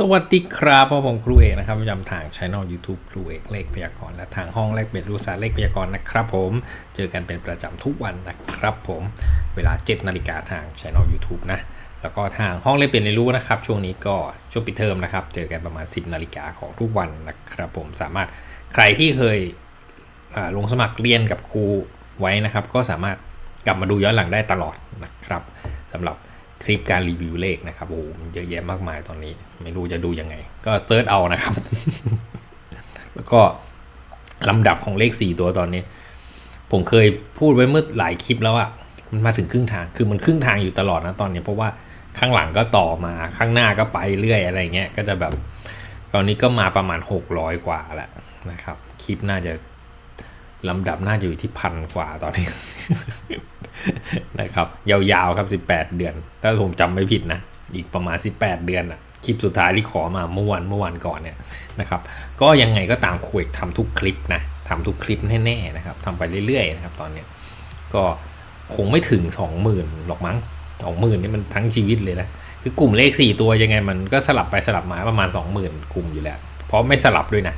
สวัสดีครับพ่อผมครูเอกนะครับประจำทางช่อง YouTube ครูเอกเลขพยากรณ์และทางห้องเลขเบ็ดรู้ศาสาเลขพยากรณ์นะครับผม เจอกันเป็นประจำทุกวันนะครับผมเวลา7นาฬิกาทางช่อง YouTube นะแล้วก็ทางห้องเลขเบ็ดเรียนรู้นะครับช่วงนี้ก็ช่วงปิดเทอมนะครับ เจอกันประมาณ 10นาฬิกาของทุกวันนะครับผมสามารถใครที่เคยลงสมัครเรียนกับครูไว้นะครับ ก็สามารถกลับมาดูย้อนหลังได้ตลอดนะครับสำหรับ คลิปการรีวิวเลขนะครับโอ้โหมันเยอะแยะมากมายตอนนี้ ไม่รู้จะดูยังไง ก็เซิร์ชเอานะครับ แล้วก็ลำดับของเลข 4 ตัวตอนนี้ ผมเคยพูดไว้เมื่อหลายคลิปแล้วอะมันมาถึงครึ่งทางคือมันครึ่งทางอยู่ตลอดนะตอนนี้เพราะว่าข้างหลังก็ต่อมาข้างหน้าก็ไปเรื่อยอะไรเงี้ยก็จะแบบตอนนี้ก็มาประมาณ 600 กว่าแล้วนะครับ คลิปน่าจะ ลำดับน่าจะอยู่ที่พันกว่าตอนนี้ นะครับ ยาวๆครับ 18 เดือน ถ้าผมจำไม่ผิดนะ อีกประมาณ 18 เดือนอะคลิปสุดท้ายที่ขอมาเมื่อวันเมื่อวันก่อนเนี่ยนะครับ ก็ยังไงก็ตามคุยทำทุกคลิปนะทำทุกคลิปแน่ๆนะครับทำไปเรื่อยๆนะครับตอนเนี้ยก็คงไม่ถึง 20,000หรอกมั้ง20,000นี่มันทั้งชีวิตเลยนะคือกลุ่มเลข 4 ตัวยังไงมันก็สลับไปสลับมาประมาณ 20,000 กลุ่มอยู่แล้ว เพราะไม่สลับด้วยนะ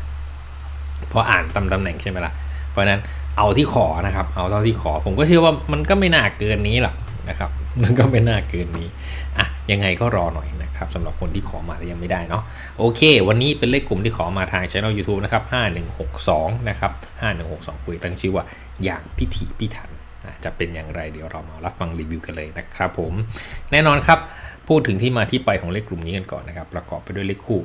เพราะอ่านตำตำแหน่งใช่ไหมล่ะ ราะนั้นเอาที่ขอนะครับ เอาเท่าที่ขอ ผมก็เชื่อว่ามันก็ไม่น่าเกินนี้หรอกนะครับมันก็ไม่น่าเกินนี้อะยังไงก็รอหน่อยนะครับสำหรับคนที่ขอมาแล้วยังไม่ได้เนาะโอเค วันนี้เป็นเลขกลุ่มที่ขอมาทางช่อง YouTube นะครับ 5162 นะครับ 5162 คุยตั้งชื่อว่าอย่างพิถีพิถันจะเป็นอย่างไรเดี๋ยวเรามารับฟังรีวิวกันเลยนะครับผมแน่นอนครับพูดถึงที่มาที่ไปของเลขกลุ่มนี้กันก่อนนะครับ ประกอบไปด้วยเลขคู่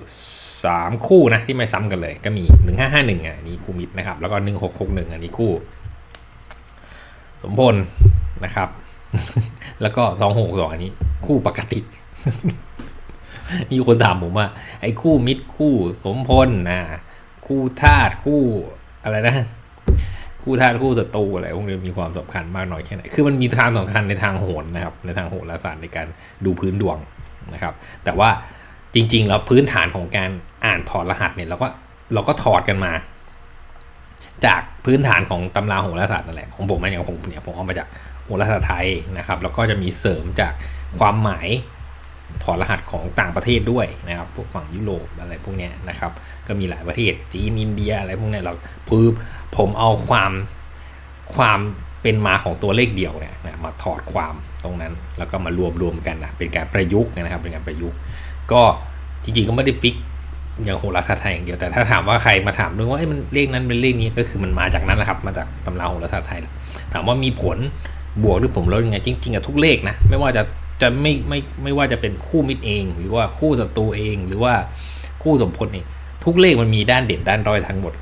3 คู่นะที่ไม่ซ้ำกันเลย ก็มี 1551อะอันนี้คู่มิตรนะครับ แล้วก็ 1661 อันนี้คู่ สมพลนะครับ แล้วก็262อันนี้ คู่ปกติ มีคนถามผมว่า ไอ้คู่มิตรคู่สมพลนะคู่ธาตุคู่อะไรนะ คู่ธาตุคู่ศัตรูอะไรพวกนี้มีความสำคัญมากน้อยแค่ไหนคือมันมีทางสำคัญในทางโหรนะครับ ในทางโหราศาสตร์ในการดูพื้นดวงนะครับ แต่ว่า จริง ๆ แล้วพื้นฐานของการอ่านถอดรหัสเนี่ยเราก็เราก็ถอดกันมา จากพื้นฐานของตำราโหราศาสตร์นั่นแหละของผมนะอย่างผมเนี่ยผมเอามาจากโหราศาสตร์ไทยนะครับ แล้วก็จะมีเสริมจากความหมายถอดรหัสของต่างประเทศด้วยนะครับ พวกฝั่งยุโรปอะไรพวกเนี้ยนะครับ ก็มีหลายประเทศจีนอินเดียอะไรพวกเนี้ยเราคือผมเอาความความเป็นมาของตัวเลขเดียวเนี่ยนะมาถอดความตรงนั้น แล้วก็มารวมรวมกันนะเป็นการประยุกต์นะครับเป็นการประยุกต์ ก็จริงๆก็ไม่ได้ฟิกอย่างโหราศาสตร์ไทยอย่างเดียวแต่ถ้าถามว่าใครมาถามเรื่องว่าเอ้มันเลขนั้นเป็นเลขนี้ก็คือมันมาจากนั้นแหละครับ มาจากตำราโหราศาสตร์ไทยถามว่ามีผลบวกหรือผมลดยังไงจริงๆกับทุกเลขนะไม่ว่าจะจะไม่ไม่ไม่ว่าจะเป็นคู่มิตรเอง หรือว่าคู่ศัตรูเอง หรือว่าคู่สมพลเองทุกเลขมันมีด้านเด่นด้านด้อยทั้งหมด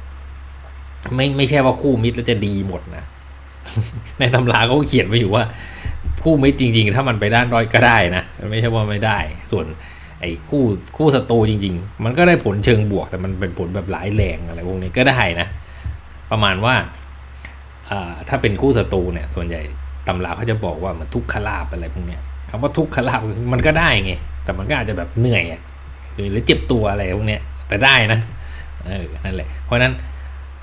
ไม่ไม่ใช่ว่าคู่มิตรแล้วจะดีหมดนะ ในตำราเขาเขียนไว้อยู่ว่า คู่มิตรจริง ๆ ถ้ามันไปด้านด้อยก็ได้นะมันไม่ใช่ว่าไม่ได้ ส่วน ไอ้คู่คู่ศัตรูจริง ๆ มันก็ได้ผลเชิงบวก แต่มันเป็นผลแบบหลายแรงอะไรพวกนี้ก็ได้นะ ประมาณว่าถ้าเป็นคู่ศัตรูเนี่ย ส่วนใหญ่ตำราเขาจะบอกว่ามันทุกขลาบอะไรพวกนี้คำว่าทุกขลาบมันก็ได้ไงแต่มันก็อาจจะแบบเหนื่อยหรือหรือเจ็บตัวอะไรพวกนี้แต่ได้นะเออนั่นแหละ เพราะนั้น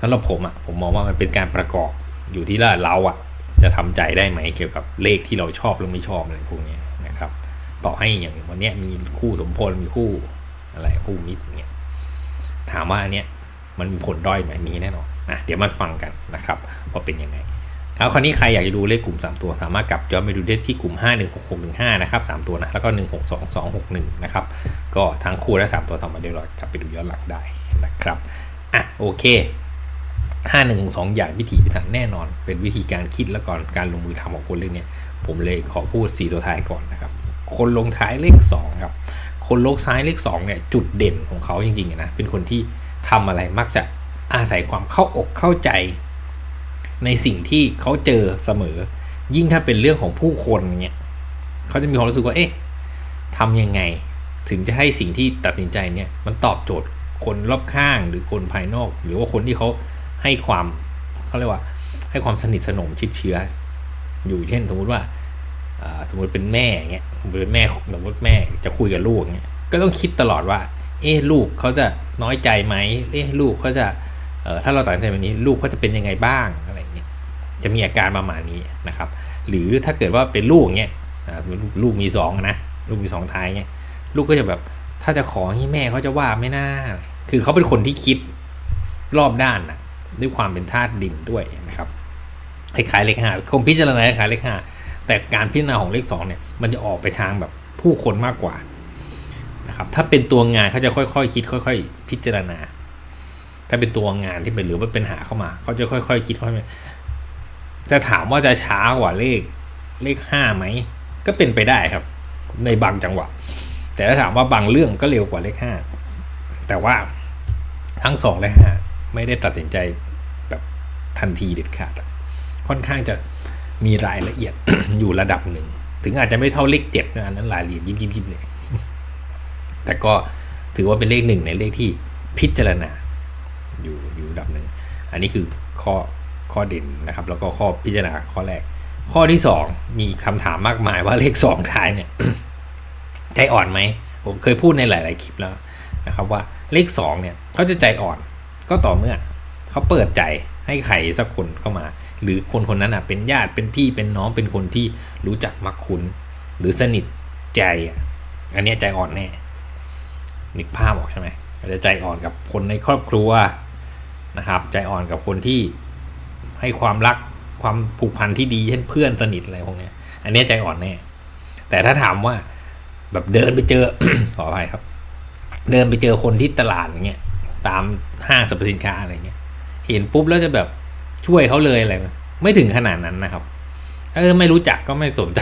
สำหรับผมอะผมมองว่ามันเป็นการประกอบอยู่ที่ว่าเราอะจะทำใจได้ไหมเกี่ยวกับเลขที่เราชอบหรือไม่ชอบอะไรพวกนี้ ต่อให้อย่างวันนี้มีคู่สมพลมีคู่อะไรคู่มิตรเนี่ยถามว่าอันเนี้ยมันมีผลด้อยไหมมีแน่นอนนะเดี๋ยวมาฟังกันนะครับว่าเป็นยังไงแล้วคราวนี้ใครอยากจะดูเลขกลุ่ม 3 ตัว สามารถกลับย้อนไปดูได้ที่กลุ่ม 516615 นะครับ 3 ตัวนะ แล้วก็ 162261 นะครับ ก็ทั้งคู่และ 3 ตัวทำมาเรียบร้อยกลับไปดูย้อนหลังได้นะครับ อะโอเค 5 1 2อย่างวิธีพิถันแน่นอน เป็นวิธีการคิดและก่อนการลงมือทำของคนเรื่องนี้ผมเลยขอพูด 4 ตัวท้ายก่อนนะครับ คนลงท้ายเลข2ครับ คนลงท้ายเลข2เนี่ยจุดเด่นของเขาจริงๆนะเป็นคนที่ทำอะไรมักจะอาศัยความเข้าอกเข้าใจ ในสิ่งที่เขาเจอเสมอ ยิ่งถ้าเป็นเรื่องของผู้คนเนี่ยเขาจะมีความรู้สึกว่าเอ๊ะทำยังไง ถึงจะให้สิ่งที่ตัดสินใจเนี่ยมันตอบโจทย์คนรอบข้างหรือคนภายนอก หรือว่าคนที่เขาให้ความเขาเรียกว่า ให้ความสนิทสนมชิดเชื้อ อยู่เช่นสมมติว่า สมมติเป็นแม่เงี้ยสมมติเป็นแม่สมมติแม่จะคุยกับลูกเงี้ยก็ต้องคิดตลอดว่า เอ๊ะลูกเขาจะน้อยใจไหมเอ๊ะลูกเขาจะถ้าเราตัดสินใจแบบนี้ลูกเขาจะเป็นยังไงบ้างอะไรเงี้ยจะมีอาการประมาณนี้นะครับ หรือถ้าเกิดว่าเป็นลูกเงี้ยลูกมีสองนะลูกมีสองท้ายเงี้ยลูกก็จะแบบถ้าจะขอให้แม่เขาจะว่าไม่น่า คือเขาเป็นคนที่คิดรอบด้านนะด้วยความเป็นธาตุดินด้วยนะครับคล้ายๆเลขห้าคงพิจารณาคล้ายเลขห้า แต่การพิจารณาของเลขสองเนี่ยมันจะออกไปทางแบบผู้คนมากกว่านะครับถ้าเป็นตัวงานเขาจะค่อยๆ คิด ค่อย ๆ พิจารณา ถ้าเป็นตัวงานที่เป็นหรือว่าเป็นหาเข้ามาเขาจะค่อย ๆ คิดค่อยๆจะถามว่าจะช้ากว่าเลขเลขห้าไหมก็เป็นไปได้ครับ ในบางจังหวะ แต่ถ้าถามว่าบางเรื่องก็เร็วกว่าเลขห้าแต่ว่าทั้งสองและห้าไม่ได้ตัดสินใจแบบทันทีเด็ดขาดค่อนข้างจะ มีรายละเอียดอยู่ระดับหนึ่ง ถึงอาจจะไม่เท่าเลขเจ็ดนะอันนั้นรายละเอียดยิบยิบยิบเลยแต่ก็ถือว่าเป็นเลขหนึ่งในเลขที่พิจารณาอยู่อยู่ระดับหนึ่ง อันนี้คือข้อข้อเด่นนะครับ แล้วก็ข้อพิจารณาข้อแรก ข้อที่สองมีคำถามมากมายว่าเลขสองท้ายเนี่ยใจอ่อนไหมผมเคยพูดในหลาย ๆ คลิปแล้วนะครับว่าเลขสองเนี่ยเขาจะใจอ่อนก็ต่อเมื่อเขาเปิดใจ ให้ใครสักคนเข้ามา หรือคนคนนั้นอะเป็นญาติเป็นพี่เป็นน้องเป็นคนที่รู้จักมักคุ้น หรือสนิทใจอะอันนี้ใจอ่อนแน่นึกภาพออกใช่ไหมจะใจอ่อนกับคนในครอบครัวนะครับ ใจอ่อนกับคนที่ให้ความรักความผูกพันที่ดีเช่นเพื่อนสนิทอะไรพวกนี้อันนี้ใจอ่อนแน่แต่ถ้าถามว่าแบบเดินไปเจอขออภัยครับ เดินไปเจอคนที่ตลาดอย่างเงี้ยตามห้างสรรพสินค้าอะไรเงี้ย เห็นปุ๊บแล้วจะแบบช่วยเขาเลยอะไรไม่ถึงขนาดนั้นนะครับเออไม่รู้จักก็ไม่สนใจ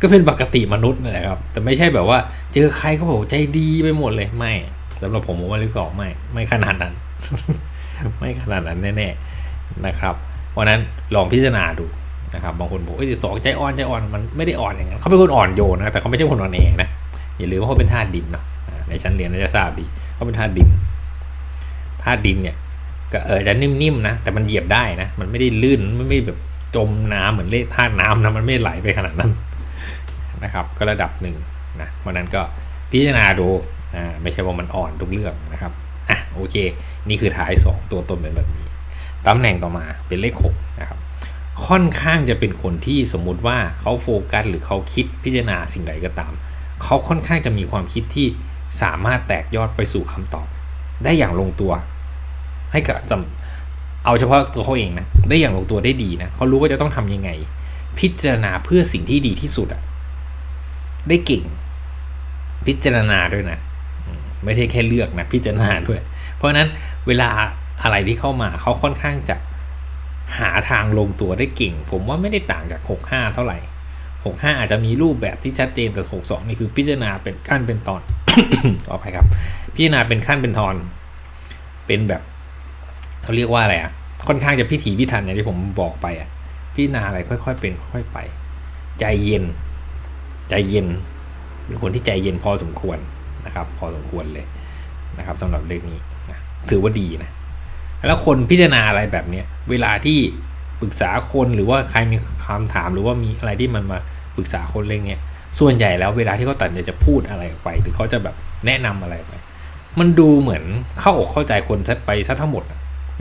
ก็เป็นปกติมนุษย์นะครับ แต่ไม่ใช่แบบว่า เจอใครก็บอกใจดีไปหมดเลยไม่สำหรับผมผมว่าเลขสองไม่ไม่ขนาดนั้น ไม่ขนาดนั้นแน่ๆนะครับเพราะนั้นลองพิจารณาดูนะครับบางคนบอกเอ้ยสองใจอ่อนใจอ่อนมันไม่ได้อ่อนอย่างนั้นเขาเป็นคนอ่อนโยนนะแต่เขาไม่ใช่คนอ่อนแอนะอย่าลืมว่าเขาเป็นธาตุดินเนาะในชั้นเรียนน่าจะทราบดีเขาเป็นธาตุดินธาตุดินเนี่ย ก็เออจะนิ่มๆนะ แต่มันเหยียบได้นะ มันไม่ได้ลื่นไม่ไม่แบบจมน้ำเหมือนเลธาตุน้ำนะมันไม่ไหลไปขนาดนั้นนะครับ ก็ระดับหนึ่งนะเพราะนั้นก็พิจารณาดูอ่าไม่ใช่ว่ามันอ่อนทุกเรื่องนะครับอะโอเค นี่คือท้าย 2 ตัวตนเป็นแบบนี้ตำแหน่งต่อมาเป็นเลข6นะครับค่อนข้างจะเป็นคนที่สมมุติว่าเขาโฟกัสหรือเขาคิดพิจารณาสิ่งใดก็ตาม เขาค่อนข้างจะมีความคิดที่สามารถแตกยอดไปสู่คำตอบ ได้อย่างลงตัว ให้กับเอาเฉพาะตัวเขาเองนะได้อย่างลงตัวได้ดีนะเขารู้ว่าจะต้องทำยังไง พิจารณาเพื่อสิ่งที่ดีที่สุดอะได้เก่ง พิจารณาด้วยนะไม่ใช่แค่เลือกนะพิจารณาด้วย เพราะฉะนั้นเวลาอะไรที่เข้ามาเขาค่อนข้างจะหาทางลงตัวได้เก่ง ผมว่าไม่ได้ต่างจากหกห้าเท่าไหร่หกห้าอาจจะมีรูปแบบที่ชัดเจนแต่หกสองนี่คือพิจารณาเป็นขั้นเป็นตอนต่อไปครับ พิจารณาเป็นขั้นเป็นตอน เป็นแบบ เขาเรียกว่าอะไรอะ ค่อนข้างจะพิถีพิถันอย่างที่ผมบอกไปอะพิจารณาอะไรค่อยๆเป็นค่อยๆไป ใจเย็น ใจเย็นเป็นคนที่ใจเย็นพอสมควรนะครับ พอสมควรเลยนะครับสำหรับเรื่องนี้นะถือว่าดีนะแล้วคนพิจารณาอะไรแบบเนี้ยเวลาที่ปรึกษาคนหรือว่าใครมีคำถามหรือว่ามีอะไรที่มันมาปรึกษาคนเรื่องเนี้ยส่วนใหญ่แล้วเวลาที่เขาตัดจะพูดอะไรออกไป หรือเขาจะแบบแนะนำอะไรไป มันดูเหมือนเข้าอกเข้าใจคนซะไปซะทั้งหมด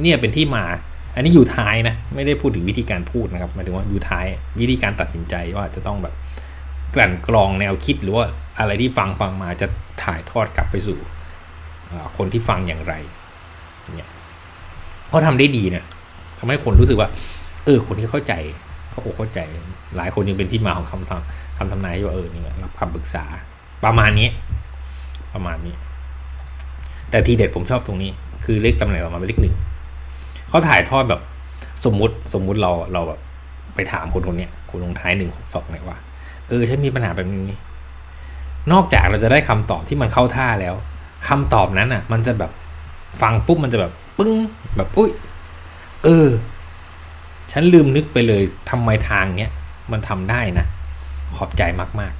เนี่ยเป็นที่มา อันนี้อยู่ท้ายนะ ไม่ได้พูดถึงวิธีการพูดนะครับหมายถึงว่าอยู่ท้ายวิธีการตัดสินใจว่าจะต้องแบบกลั่นกรองแนวคิดหรือว่าอะไรที่ฟังฟังมาจะถ่ายทอดกลับไปสู่คนที่ฟังอย่างไรเนี่ยเขาทำได้ดีเนี่ยทำให้คนรู้สึกว่า เออ คนที่เข้าใจเขาอกเข้าใจ หลายคนยังเป็นที่มาของคำทำคำทำนายว่าเออนี่รับคำปรึกษา ประมาณนี้ ประมาณนี้ แต่ทีเด็ดผมชอบตรงนี้ คือเลขตำแหน่งออกมาเป็นเลขหนึ่ง เขาถ่ายทอดแบบสมมุติสมมุติเราเราแบบไปถามคนคนนี้คนลงท้ายหนึ่งสองเนี่ยว่า เออฉันมีปัญหาแบบนี้ นอกจากเราจะได้คำตอบที่มันเข้าท่าแล้วคำตอบนั้นอะ มันจะแบบฟังปุ๊บมันจะแบบปึ้งแบบอุ้ยเออ ฉันลืมนึกไปเลยทำไมทางเนี้ยมันทำได้นะขอบใจมาก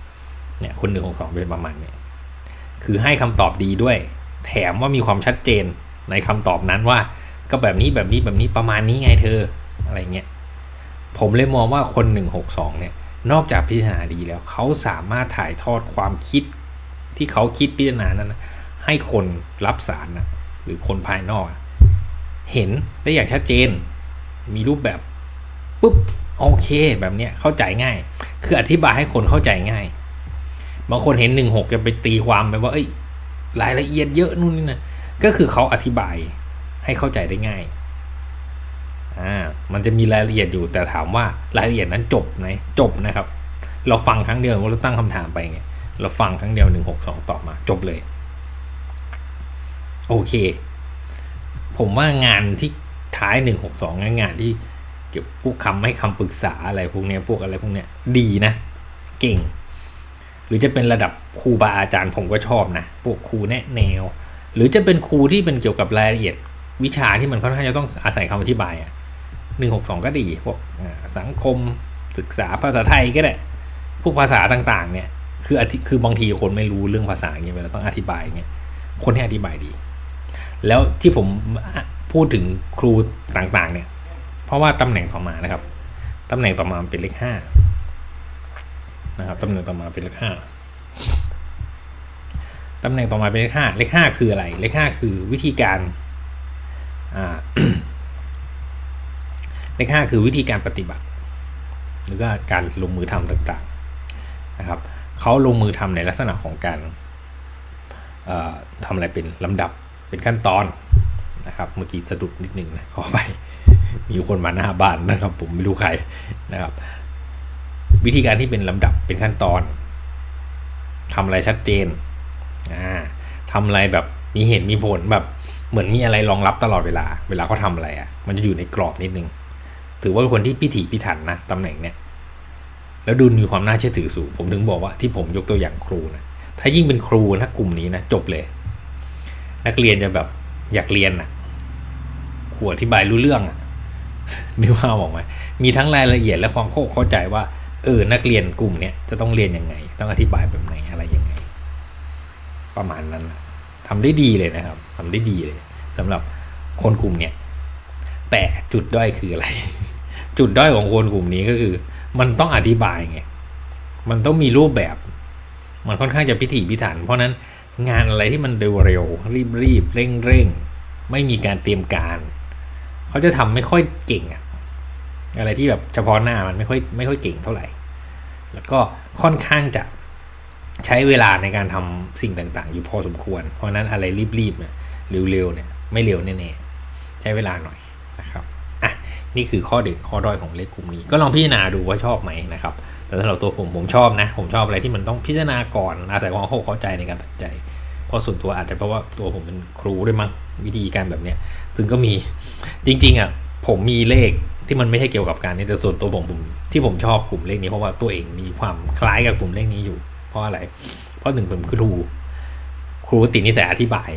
ๆ เนี่ย คนหนึ่งของสองเป็นประมาณเนี้ยคือให้คำตอบดีด้วย แถมว่ามีความชัดเจนในคำตอบนั้นว่า ก็แบบนี้แบบนี้แบบนี้ประมาณนี้ไงเธออะไรเงี้ยผมเลยมองว่าคนหนึ่งหกสองเนี่ย นอกจากพิจารณาดีแล้ว เขาสามารถถ่ายทอดความคิดที่เขาคิดพิจารณานั้นนะให้คนรับสารนะหรือคนภายนอก เห็นได้อย่างชัดเจน มีรูปแบบปุ๊บโอเคแบบเนี้ยเข้าใจง่าย คืออธิบายให้คนเข้าใจง่าย บางคนเห็นหนึ่งหกจะไปตีความไปว่า เอ้ย รายละเอียดเยอะนู่นนี่นะก็คือเขาอธิบาย ให้เข้าใจได้ง่ายอ่ามันจะมีรายละเอียดอยู่แต่ถามว่ารายละเอียดนั้นจบไหมจบนะครับ เราฟังครั้งเดียวเราตั้งคำถามไปไงเราฟังครั้งเดียวหนึ่งหกสองตอบมา จบเลย โอเค ผมว่างานที่ท้ายหนึ่งหกสองงานที่เกี่ยวพวกคำให้คำปรึกษาอะไรพวกเนี้ยพวกอะไรพวกเนี้ยดีนะ เก่ง หรือจะเป็นระดับครูบาอาจารย์ผมก็ชอบนะพวกครูแนะแนว หรือจะเป็นครูที่เป็นเกี่ยวกับรายละเอียด วิชาที่มันค่อนข้างจะต้องอาศัยคำอธิบายอะหนึ่งหกสองก็ดีพวกสังคมศึกษาภาษาไทยก็ได้พวกภาษาต่างๆ เนี่ย คืออธิคือบางทีคนไม่รู้เรื่องภาษาอย่างเงี้ยเวลาต้องอธิบายอย่างเงี้ยคนให้อธิบายดี แล้วที่ผมพูดถึงครูต่างๆ เนี่ย เพราะว่าตำแหน่งต่อมานะครับตำแหน่งต่อมาเป็นเลขห้านะครับตำแหน่งต่อมาเป็นเลขห้าตำแหน่งต่อมาเป็นเลขห้าเลขห้าคืออะไร เลขห้าคือวิธีการ เลขห้าคือวิธีการปฏิบัติ หรือว่าการลงมือทำต่างๆนะครับเขาลงมือทำในลักษณะของการทำอะไรเป็นลำดับเป็นขั้นตอนนะครับเมื่อกี้สะดุดนิดนึงนะขอไปมีคนมาหน้าบ้านนะครับ ผมไม่รู้ใครนะครับ วิธีการที่เป็นลำดับเป็นขั้นตอนทำอะไรชัดเจนอ่าทำอะไรแบบมีเหตุมีผลแบบ เหมือนมีอะไรรองรับตลอดเวลา เวลาเขาทาอะไรอะ่ะ มันจะอยู่ในกรอบนิดนึง ถือว่าเป็นคนที่พิถีพิถันนะตำแหน่งเนี้ยแล้วดูมีความน่าเชื่อถือสูง ผมถึงบอกว่าที่ผมยกตัวอย่างครูนะถ้ายิ่งเป็นครูนะกลุ่มนี้นะจบเลย นักเรียนจะแบบอยากเรียนอะครูอธิบายรู้เรื่องอะนึกว่าบอกไหมมีทั้งรายละเอียดและความเข้าใจว่า เออ นักเรียนกลุ่มเนี้ยจะต้องเรียนยังไง ต้องอธิบายแบบไหนอะไรยังไง ประมาณนั้น ทำได้ดีเลยนะครับทำได้ดีเลยสำหรับคนกลุ่มเนี้ยแต่จุดด้อยคืออะไร จุดด้อยของคนกลุ่มนี้ก็คือ มันต้องอธิบายไงมันต้องมีรูปแบบ มันค่อนข้างจะพิถีพิถัน เพราะนั้นงานอะไรที่มันเร็วเร็วรีบรีบเร่งเร่งไม่มีการเตรียมการ เขาจะทำไม่ค่อยเก่งอะอะไรที่แบบเฉพาะหน้ามันไม่ค่อยไม่ค่อยเก่งเท่าไหร่ แล้วก็ค่อนข้างจะ ใช้เวลาในการทำสิ่งต่าง ๆ อยู่พอสมควร เพราะนั้นอะไรรีบๆเนี่ยเร็วๆเนี่ยไม่เร็วแน่ๆใช้เวลาหน่อยนะครับอะนี่คือข้อเด็ดข้อด้อยของเลขกลุ่มนี้ ก็ลองพิจารณาดูว่าชอบไหมนะครับ แต่สำหรับตัวผมผมชอบนะ ผมชอบอะไรที่มันต้องพิจารณาก่อนอาศัยความเข้าใจในการตัดใจเพราะส่วนตัวอาจจะเพราะว่าตัวผมเป็นครูด้วยมั้งวิธีการแบบเนี้ยซึ่งก็มีจริงๆอะผมมีเลขที่มันไม่ใช่เกี่ยวกับการนี้แต่ส่วนตัวผมผมที่ผมชอบกลุ่มเลขนี้เพราะว่าตัวเองมีความคล้ายกับกลุ่มเลขนี้อยู่ เพราะอะไร เพราะหนึ่งผมครู ครูติดนิสัยอธิบาย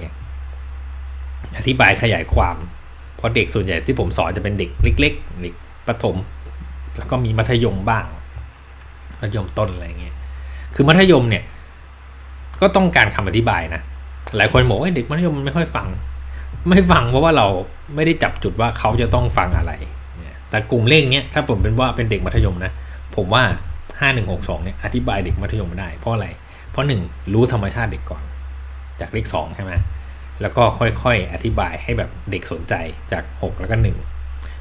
อธิบายขยายความ เพราะเด็กส่วนใหญ่ที่ผมสอนจะเป็นเด็กเล็กๆเด็กประถม แล้วก็มีมัธยมบ้าง มัธยมต้นอะไรเงี้ย คือมัธยมเนี่ย ก็ต้องการคำอธิบายนะ หลายคนบอกว่าเด็กมัธยมไม่ค่อยฟัง ไม่ฟังเพราะว่าเราไม่ได้จับจุดว่าเขาจะต้องฟังอะไรแต่กลุ่มเลขเนี้ยถ้าผมเป็นว่าเป็นเด็กมัธยมนะ ผมว่า ห้าหนึ่งหกสองเนี่ยอธิบายเด็กมัธยมได้เพราะอะไร เพราะหนึ่งรู้ธรรมชาติเด็กก่อน จากเลขสองใช่ไหมแล้วก็ค่อยๆ อธิบายให้แบบเด็กสนใจจากหกแล้วก็หนึ่ง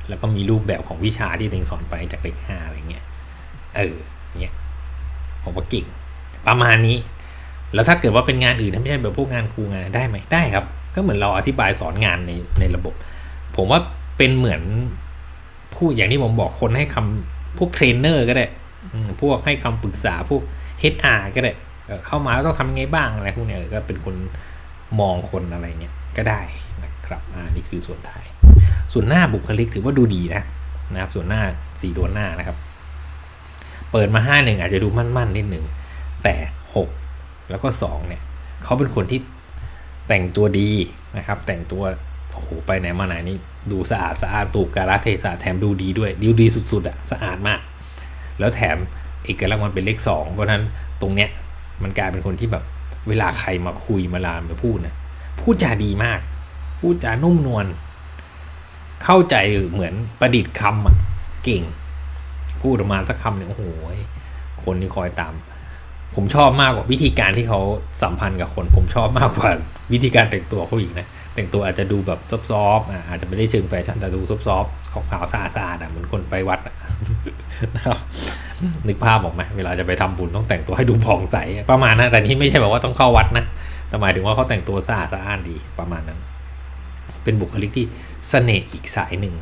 แล้วก็มีรูปแบบของวิชาที่เด็กสอนไปจากเลขห้าอะไรเงี้ยเออเงี้ยผมว่าเก่งประมาณนี้ แล้วถ้าเกิดว่าเป็นงานอื่นไม่ใช่แบบพวกงานครูงานได้ไหมได้ครับ ก็เหมือนเราอธิบายสอนงานในในระบบ ผมว่าเป็นเหมือนพูดอย่างที่ผมบอกคนให้คำพวกเทรนเนอร์ก็ได้ พวกให้คำปรึกษาพวก HR ก็ได้เข้ามาแล้วต้องทำยังไงบ้างอะไรพวกนี้ก็เป็นคนมองคนอะไรเงี้ยก็ได้นะครับอ่านี่คือส่วนท้าย ส่วนหน้าบุคลิกถือว่าดูดีนะนะครับ ส่วนหน้าสี่ตัวหน้านะครับ เปิดมาห้าหนึ่งอาจจะดูมั่นๆนิดหนึ่งแต่หกแล้วก็สองเนี่ยเขาเป็นคนที่แต่งตัวดีนะครับ แต่งตัวโอ้โหไปไหนมาไหนนี่ดูสะอาดสะอาดตูกการะเทศะแถมดูดีด้วยดีดีสุดๆอะสะอาดมาก แล้วแถมเอกลักษณ์มันเป็นเลขสองเพราะฉะนั้นตรงเนี้ยมันกลายเป็นคนที่แบบเวลาใครมาคุยมาลามมาพูดนะพูดจาดีมาก พูดจานุ่มนวลเข้าใจเหมือนประดิษฐ์คำอะเก่ง พูดออกมาสักคำหนึ่งโอ้โหคนที่คอยตาม ผมชอบมากกว่าวิธีการที่เขาสัมพันธ์กับคน ผมชอบมากกว่าวิธีการแต่งตัวเขาอีกนะแต่งตัวอาจจะดูแบบซอฟๆอะอาจจะไม่ได้เชิงแฟชั่นแต่ดูซอฟๆ ของขาวสะอาดๆอะเหมือนคนไปวัดนะครับนึกภาพออกไหมเวลาจะไปทำบุญต้องแต่งตัวให้ดูผ่องใสประมาณนั้นแต่นี่ไม่ใช่แบบว่าต้องเข้าวัดนะแต่หมายถึงว่าเขาแต่งตัวสะอาดสะอ้านดีประมาณนั้น เป็นบุคลิกที่เสน่ห์อีกสายหนึ่ง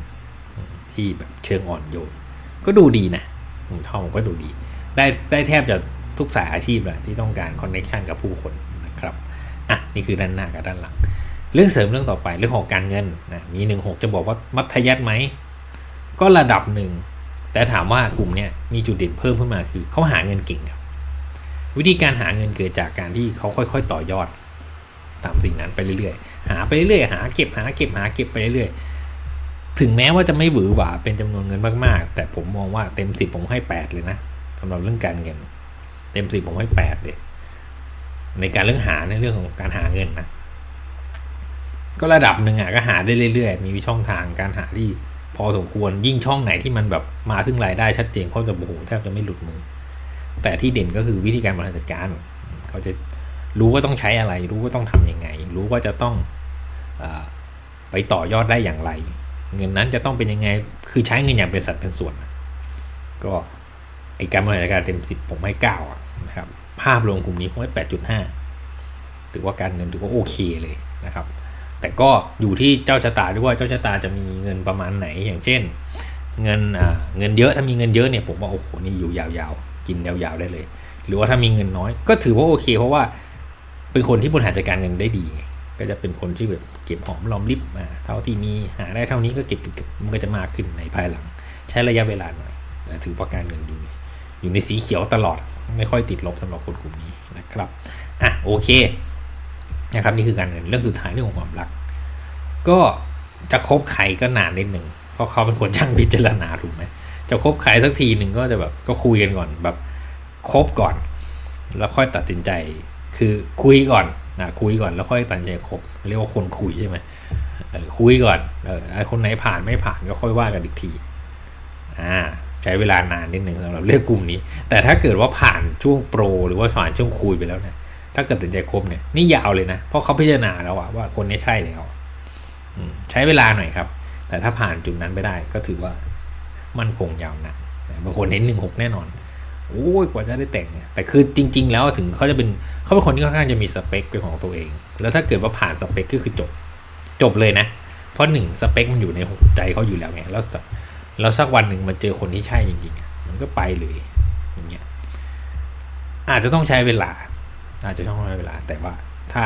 ที่แบบเชิงอ่อนโยนก็ดูดีนะผมชอบผมก็ดูดี ได้ได้แทบจะทุกสายอาชีพแหละที่ต้องการคอนเน็ชันกับผู้คนนะครับอะนี่คือด้านหน้ากับด้านหลัง เรื่องเสริมเรื่องต่อไปเรื่องของการเงินนะมีหนึ่งหกจะบอกว่ามัธยัติไหม ก็ระดับหนึ่ง แต่ถามว่ากลุ่มเนี้ยมีจุดเด่นเพิ่มขึ้นมาคือเขาหาเงินเก่งครับ วิธีการหาเงินเกิดจากการที่เขาค่อย ๆ ต่อยอด ตามสิ่งนั้นไปเรื่อยๆ หาไปเรื่อยๆหาเก็บหาเก็บหาเก็บไปเรื่อยๆ ถึงแม้ว่าจะไม่หวือหวาเป็นจำนวนเงินมากๆ แต่ผมมองว่าเต็มสิบผมให้แปดเลยนะสำหรับเรื่องการเงิน เต็มสิบผมให้แปดเลย ในการเรื่องหาในเรื่องของการหาเงินนะก็ระดับหนึ่งอะก็หาได้เรื่อยๆ มีช่องทางการหาที่ พอสมควรยิ่งช่องไหนที่มันแบบมาซึ่งรายได้ชัดเจนเขาจะโอ้โหแทบจะไม่หลุดมือ แต่ที่เด่นก็คือวิธีการบริหารจัดการ เขาจะรู้ว่าต้องใช้อะไร รู้ว่าต้องทํำยังไง รู้ว่าจะต้องอไปต่อยอดได้อย่างไร เงินนั้นจะต้องเป็นยังไง คือใช้เงินอย่างเป็นสัดเป็นส่วน ก็ไอการบริหารจัดการเต็มสิบผมให้เก้าอะนะครับภาพรวมกลุ่มนี้ผมให้แปดจุดห้าถือว่าการเงินถือว่าโอเคเลยนะครับ แต่ก็อยู่ที่เจ้าชะตาด้วยว่าเจ้าชะตาจะมีเงินประมาณไหนอย่างเช่น เงินอ่าเงินเยอะถ้ามีเงินเยอะเนี่ยผมว่าโอ้โหนี่อยู่ยาวๆ กินยาวๆได้เลย หรือว่าถ้ามีเงินน้อย ก็ถือว่าโอเค เพราะว่าเป็นคนที่บริหารจัดการเงินได้ดีไงก็จะเป็นคนที่แบบเก็บหอมรอมริบมาเท่าที่มีหาได้เท่านี้ก็เก็บเก็บมันก็จะมากขึ้นในภายหลัง ใช้ระยะเวลาหน่อยแต่ถือว่าการเงินอยู่ในอยู่ในสีเขียวตลอดไม่ค่อยติดลบสำหรับคนกลุ่มนี้นะครับอะโอเค นะครับนี่คือการเงินเรื่องสุดท้ายเรื่องของความรัก ก็จะคบใครก็นานนิดหนึ่งเพราะเขาเป็นคนช่างพิจารณาถูกไหมจะคบใครสักทีหนึ่งก็จะแบบก็คุยกันก่อนแบบคบก่อน แล้วค่อยตัดสินใจ คือคุยก่อนนะคุยก่อนแล้วค่อยตัดสินใจคบเรียกว่าคนคุยใช่ไหมเออคุยก่อนเออคนไหนผ่านไม่ผ่านก็ค่อยว่ากันอีกทีอ่าใช้เวลานานนิดหนึ่งสำหรับเลือกกลุ่มนี้ แต่ถ้าเกิดว่าผ่านช่วงโปร หรือว่าผ่านช่วงคุยไปแล้วเนี่ย ถ้าเกิดตัดใจคบเนี่ยนี่ยาวเลยนะ เพราะเขาพิจารณาแล้วอะว่าคนนี้ใช่แล้วใช้เวลาหน่อยครับ แต่ถ้าผ่านจุดนั้นไปได้ก็ถือว่ามันคงยาวนานบางคนเน้นหนึ่งหกแน่นอนโอ้ยกว่าจะได้แต่งเนี่ยแต่คือจริง ๆ แล้วถึงเขาจะเป็นเขาเป็นคนที่ค่อนข้างจะมีสเปคเป็นของตัวเอง แล้วถ้าเกิดว่าผ่านสเปคก็คือจบจบเลยนะ เพราะหนึ่งสเปคมันอยู่ในหัวใจเขาอยู่แล้วไงแล้วสักแล้วสักวันหนึ่งมันเจอคนที่ใช่จริงๆมันก็ไปเลยอย่างเงี้ยอาจจะต้องใช้เวลา อาจจะต้องใช้เวลา แต่ว่าถ้า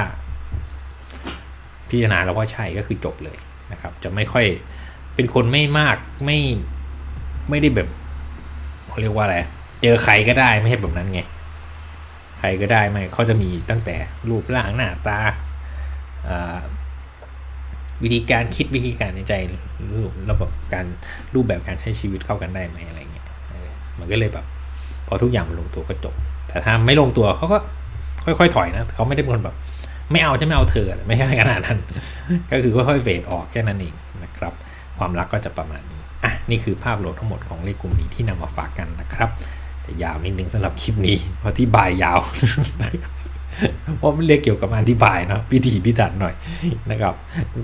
พิจารณาแล้วว่าใช่ก็คือจบเลยนะครับ จะไม่ค่อยเป็นคนไม่มากไม่ไม่ได้แบบเขาเรียกว่าอะไรเจอใครก็ได้ไม่ใช่แบบนั้นไง ใครก็ได้ไม่เขาจะมีตั้งแต่รูปร่างหน้าตาวิธีการคิดวิธีการในใจรูประบบการรูปแบบการใช้ชีวิตเข้ากันได้ไหมอะไรเงี้ยมันก็เลยแบบพอทุกอย่างมันลงตัวก็จบ แต่ถ้าไม่ลงตัวเขาก็ ค่อยๆถอยนะเขาไม่ได้เป็นคนแบบ ไม่เอาจะไม่เอาเธอไม่ใช่ขนาดนั้น ก็คือค่อยๆเฟดออกแค่นั้นเองนะครับ ความรักก็จะประมาณนี้อะนี่คือภาพรวมทั้งหมดของเลขกลุ่มนี้ที่นำมาฝากกันนะครับแต่ยาวนิดนึงสำหรับคลิปนี้เพราะที่บายยาวเพราะมันเรียกเกี่ยวกับอธิบายเนาะพิธีพิถันหน่อยนะครับ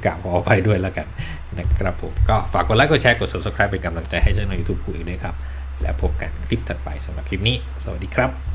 กราบขออภัยด้วยแล้วกันนะครับผมก็ฝากกดไลค์กดแชร์กด subscribe เป็นกำลังใจให้ช่องใน YouTube คุยด้วยครับ แล้วพบกันคลิปถัดไปสำหรับคลิปนี้ สวัสดีครับ